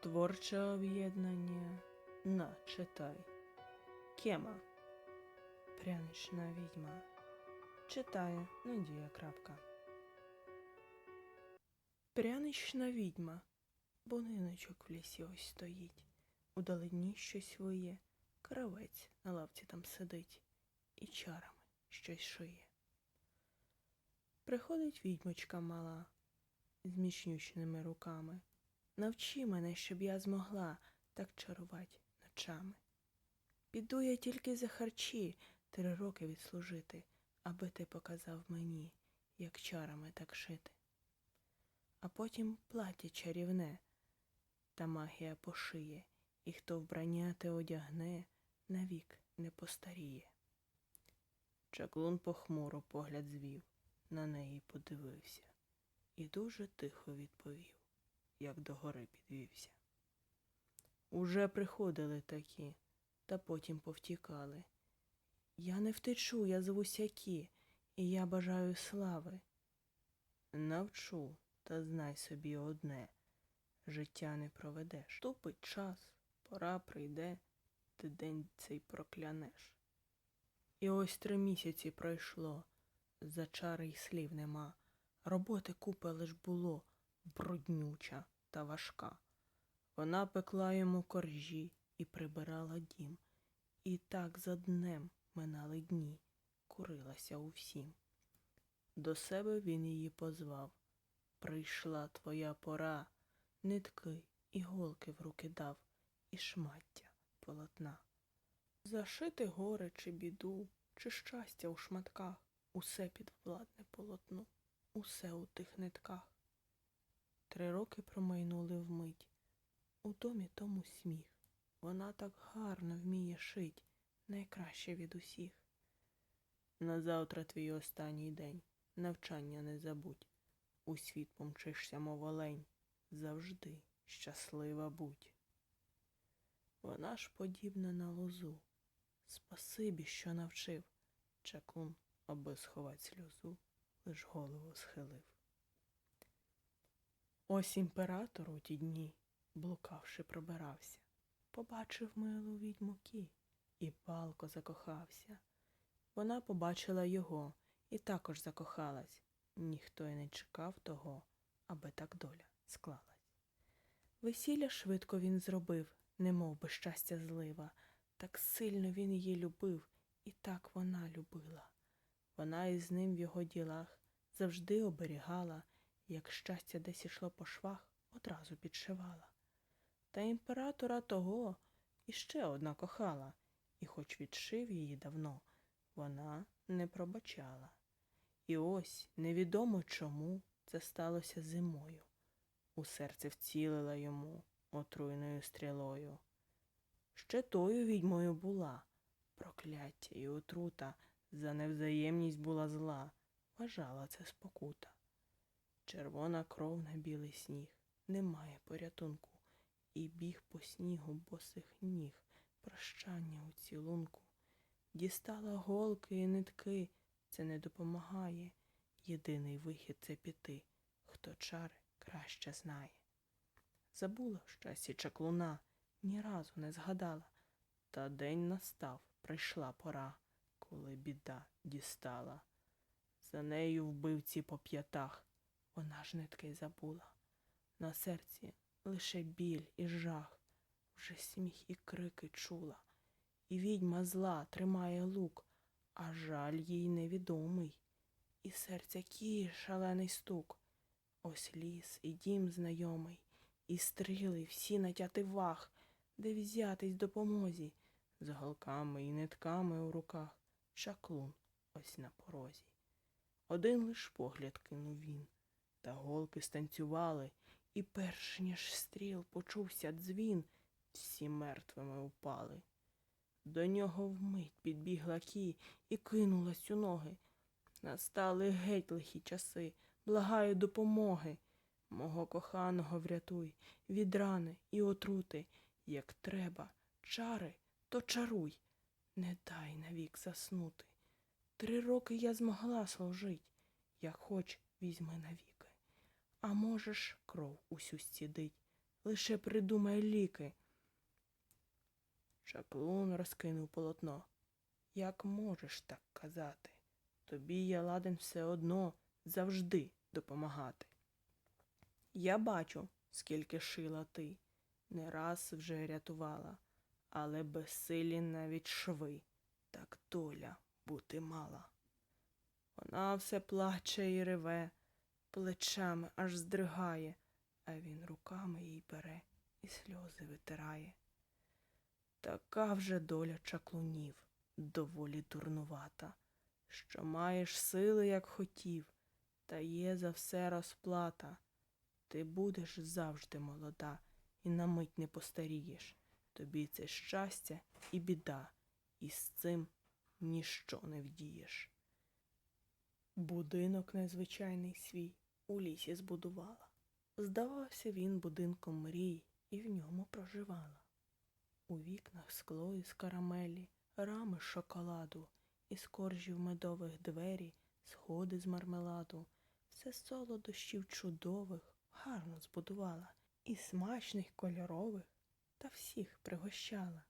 Творче об'єднання. На, читай. Кема. Прянична відьма. Читає Надія Крапка. Прянична відьма. Будиночок в лісі ось стоїть. Удалині щось виє. Кравець на лавці там сидить і чарами щось шиє. Приходить відьмочка мала з мічнючними руками. Навчи мене, щоб я змогла так чарувати ночами. Піду я тільки за харчі три роки відслужити, аби ти показав мені, як чарами так шити. А потім плаття чарівне, та магія пошиє, і хто вбрання те одягне, навік не постаріє. Чаклун похмуро погляд звів, на неї подивився і дуже тихо відповів, як до гори підвівся. Уже приходили такі, та потім повтікали. Я не втечу, я звусякі, і я бажаю слави. Навчу, та знай собі одне життя не проведеш. Тупить час, пора прийде, ти день цей проклянеш. І ось три місяці пройшло, за чари й слів нема. Роботи купи лиш було, бруднюча та важка. Вона пекла йому коржі і прибирала дім. І так за днем минали дні, курилася усім. До себе він її позвав. Прийшла твоя пора, нитки, іголки в руки дав, і шмаття полотна. Зашити горе чи біду, чи щастя у шматках, усе підвладне полотну, усе у тих нитках. Три роки промайнули вмить, у домі тому сміх. Вона так гарно вміє шить, найкраще від усіх. Назавтра твій останній день, навчання не забудь. У світ помчишся, мов олень, завжди щаслива будь. Вона ж подібна на лозу. Спасибі, що навчив. Чаклун, аби сховать сльозу, лиш голову схилив. Ось імператор у ті дні, блукавши, пробирався, побачив милу відьмуки і палко закохався. Вона побачила його і також закохалась. Ніхто й не чекав того, аби так доля склалась. Весілля швидко він зробив, немов би щастя злива, так сильно він її любив, і так вона любила. Вона із ним в його ділах завжди оберігала, як щастя десь ішло по швах, одразу підшивала. Та імператора того іще одна кохала, і хоч відшив її давно, вона не пробачала. І ось невідомо чому це сталося зимою. У серце вцілила йому отруйною стрілою. Ще тою відьмою була, прокляття і отрута, за невзаємність була зла, вважала це спокута. Червона кров на білий сніг, немає порятунку, і біг по снігу босих ніг, прощання у цілунку. Дістала голки і нитки, це не допомагає. Єдиний вихід це піти, хто чари краще знає. Забула в щасті чаклуна, ні разу не згадала. Та день настав, прийшла пора, коли біда дістала. За нею вбивці по п'ятах, вона ж нитки забула. На серці лише біль і жах, вже сміх і крики чула. І відьма зла тримає лук, а жаль їй невідомий. І серця кіє шалений стук. Ось ліс і дім знайомий, і стріли всі на тятивах, де взятись допомозі, з голками і нитками у руках, чаклун ось на порозі. Один лиш погляд кинув він, та голки станцювали, і перш ніж стріл почувся дзвін, всі мертвими упали. До нього вмить підбігла кі і кинулась у ноги. Настали геть лихі часи, благаю допомоги. Мого коханого врятуй від рани і отрути, як треба, чари, то чаруй, не дай навік заснути. Три роки я змогла служить, як хоч візьми навіки. А можеш кров усю стідить, лише придумай ліки. Чаклун розкинув полотно. Як можеш так казати? Тобі я ладен все одно завжди допомагати. Я бачу, скільки шила ти, не раз вже рятувала, але безсилі навіть шви, так доля бути мала. Вона все плаче і реве, плечами аж здригає, а він руками їй бере і сльози витирає. Така вже доля чаклунів, доволі дурнувата, що маєш сили, як хотів, та є за все розплата. Ти будеш завжди молода і на мить не постарієш. Тобі це щастя і біда, і з цим ніщо не вдієш. Будинок незвичайний свій у лісі збудувала. Здавався він будинком мрій, і в ньому проживала. У вікнах скло із карамелі, рами з шоколаду, із коржів медових двері, сходи з мармеладу, все солодощів чудових гарно збудувала, і смачних кольорових, та всіх пригощала.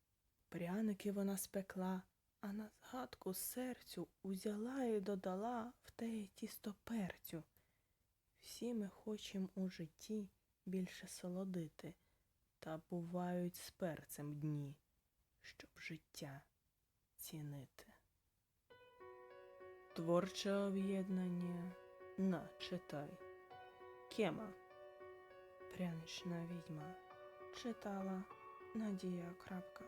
Пряники вона спекла, а на згадку серцю узяла і додала в те тісто перцю. Всі ми хочем у житті більше солодити, та бувають з перцем дні, щоб життя цінити. Творче об'єднання на читай. Кема. Прянична відьма читала Надія Крапка.